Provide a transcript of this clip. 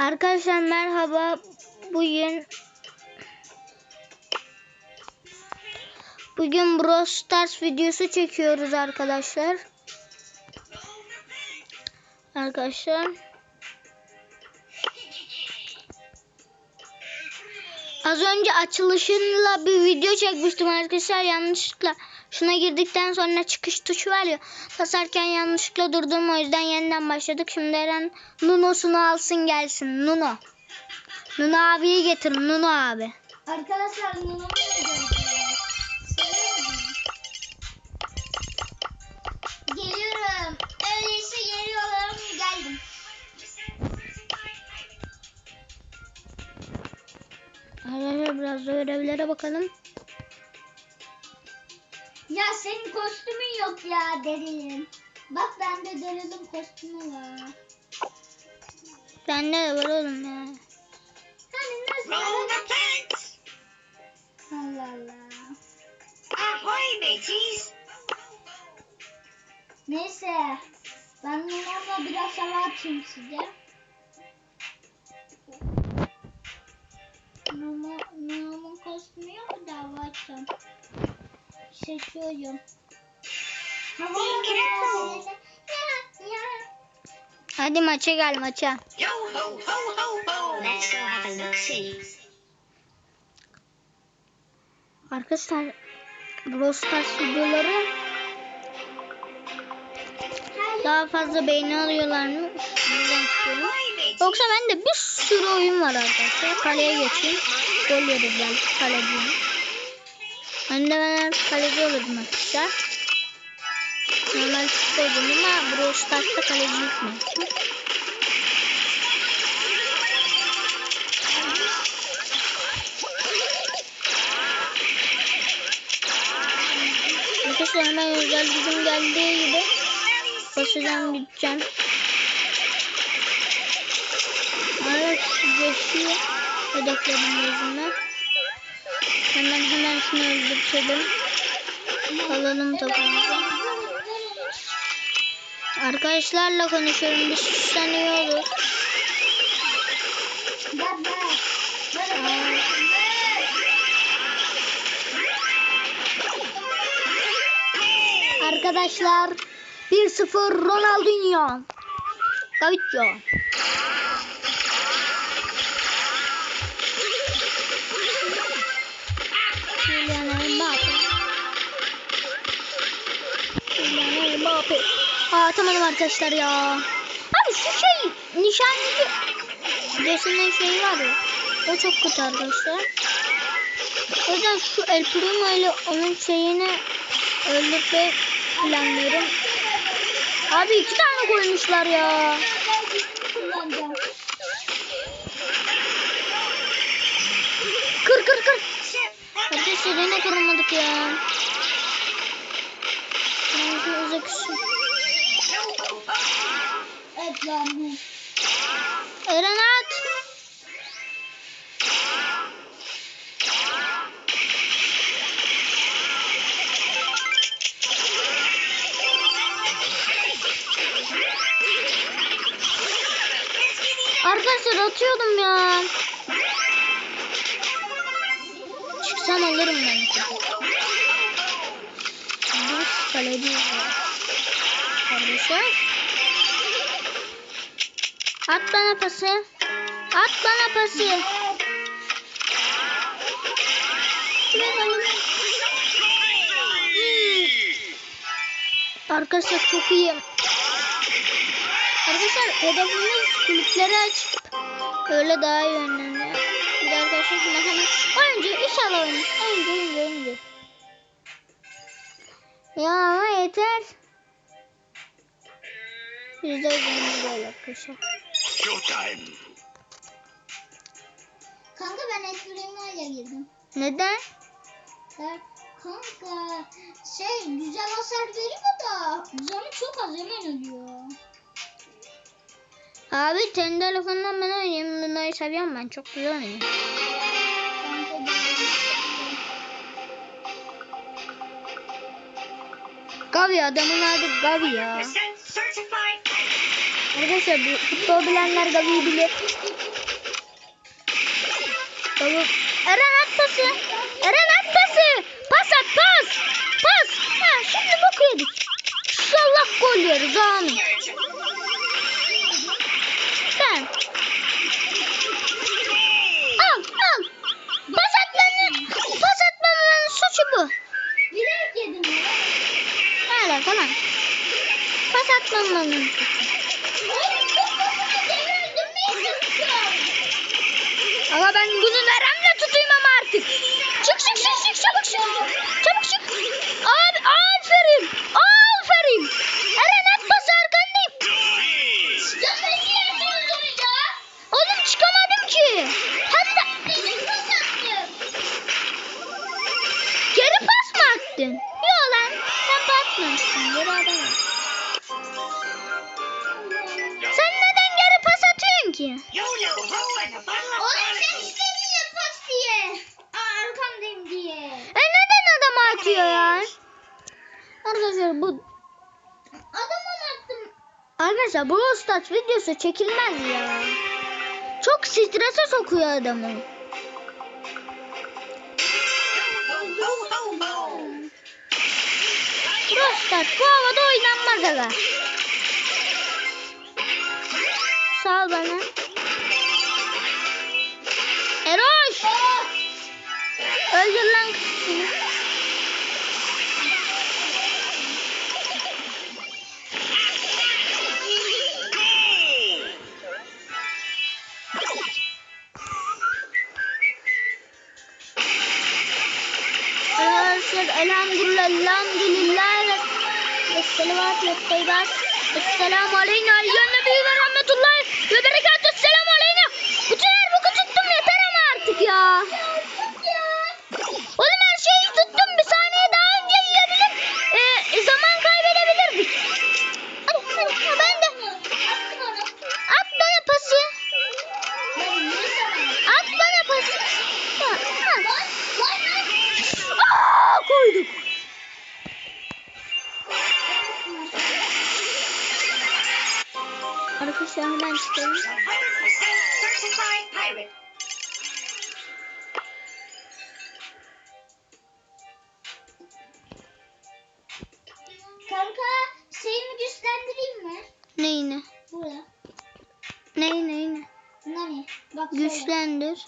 Arkadaşlar merhaba. Bugün Bugün Brawl Stars videosu çekiyoruz arkadaşlar. Arkadaşlar. Az önce açılışıyla bir video çekmiştim arkadaşlar yanlışlıkla. Şuna girdikten sonra çıkış tuşu var ya. Basarken yanlışlıkla durdum o yüzden yeniden başladık. Şimdi Eren Nuno'sunu alsın gelsin. Nuno. Nuno abiyi getir Nuno abi. Arkadaşlar Nuno'nu Geliyorum. Öyleyse geliyorum. Geldim. Arkadaşlar biraz da görevlere bakalım. Ya senin kostümün yok ya derin. Bak bende derinin kostümü var. Sende de var oğlum ya. Hani nasıl? Roll the planks! Allah Allah. Ahoy, mateys! Neyse. Ben Nuno'mla biraz hava atayım size. Nuno, Nuno'nun kostümü yok da hava atacağım. Ya. Hadi maça gel maça. Arkadaşlar Brawl Stars videoları daha fazla beğeni alıyorlar mı? Yoksa bende bir sürü oyun var arkadaşlar. Kaleye geçeyim. Gol yeriz belki kaleciyim. Ben de ben artık kaleci olurdum arkadaşlar. Normal futbolcuyum ama Brawl Stars'ta kaleci yükmüyorum. Arkadaşlar hemen özel gücüm geldiği gibi basacağım gideceğim. Araç geçiyor hedeflerim yüzünden. Hemen hemen şunu öldürtelim. Alalım topumuzu. Arkadaşlarla konuşuyorum. Bak. Böyle Arkadaşlar 1-0 Ronaldinho. Gavitço. Aa atamadım arkadaşlar ya. Abi şu şey nişancı Jesse'nin şeyi var ya. O çok kötü arkadaşlar. O yüzden şu El Primo ile onun şeyini öldürmeyi planlıyorum. Abi iki tane koymuşlar ya. Kır kır kır. Arkadaşlar yine kıramadık ya. Uzak şu. Lan. Eren at. Arkadaşlar atıyordum ya. Çıksam alırım ben. Biz kaleciyiz ya. At bana pası. At bana pası. Arkadaşlar çok iyi. Arkadaşlar hedefimiz kulüpleri açıp öyle daha iyi oynanıyor. Bir arkadaşlar şimdi hemen oyuncu inşallah oyuncu. Oyuncu oyuncu oyuncu. Ya ama yeter. Yüzde oyuncu böyle arkadaşlar. Showtime! Kanka ben esprilerle girdim. Neden? Ben, kanka şey güzel hasar veriyor da canı çok az hemen ölüyor. Abi senin telefondan ben oynayayım. Bunları seviyorum ben. Çok güzel oynuyor. Ben- Gavi adamın adı Gavi ya. Arkadaşlar bu futbol bilenler Gavi'yi bilir. Tamam. Eren at pası. Eren at pası. Pas at pas. Pas. Ha, şimdi yedik. İnşallah gol yeriz amin. Ben. Al al. Pas atmanın, pas atmanın suçu bu. Bilerek yedim ya. Öyle tamam. Pas atmamanın suçu. Ama ben bunu neremle tutayım ama artık. Çık çık çık çık çabuk çık. Çabuk çık. Abi aferin. Aferin. Eren at pası arkandayım. Ya nasıl yapıyorsun ya? Oğlum çıkamadım ki. Hatta geri pas mı attın? Yok lan. Sen basmamışsın. Geri adam ki? Oğlum sen istedin ya. Aa, arkandayım diye. E neden adam atıyor ya? Arkadaşlar bu Adama attım. Arkadaşlar Brawl Stars videosu çekilmez ya. Çok strese sokuyor adamı. Stars bu havada oynanmaz aga. Sağ ol bana. Eroş! Öldür lan kızını. Arkadaşlar elhamdülillah elhamdülillah ve selavat ve teybat Esselamu aleyna nebi ve rahmetullahi ve berekatü selamu aleyna Bütün boku tuttum yeter ama artık ya. Oğlum her şeyi tuttum. Bir saniye daha önce yiyebilir ee, zaman kaybedebilirdik. Hadi hadi ha, ben de. At bana pası. At bana pası. Ha, ha. Aa, koyduk. 100% certified pirate. Kanka şeyimi güçlendireyim mi? Neyini? Buraya. Ney neyini? Nani? Bak. Güçlendir.